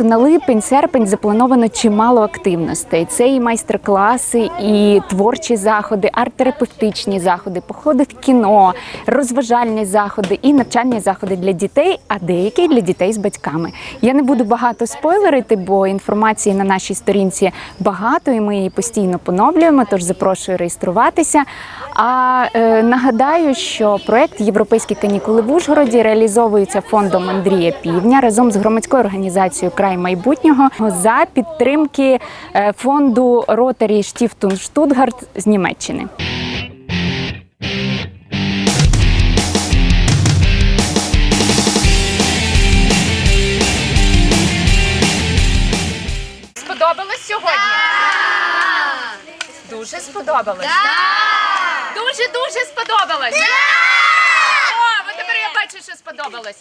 На липень-серпень заплановано чимало активностей. Це і майстер-класи, і творчі заходи, арт-терапевтичні заходи, походи в кіно, розважальні заходи і навчальні заходи для дітей, а деякі для дітей з батьками. Я не буду багато спойлерити, бо інформації на нашій сторінці багато, і ми її постійно поновлюємо. Тож запрошую реєструватися. А е, нагадаю, що проект Європейські канікули в Ужгороді реалізовується фондом Андрія Півня разом з громадською організацією Край майбутнього за підтримки е, фонду Ротарі Штіфтун Штутгарт з Німеччини. Сподобалось сьогодні? Дуже сподобалось. Дуже сподобалось. О, от тепер я бачу, що сподобалось.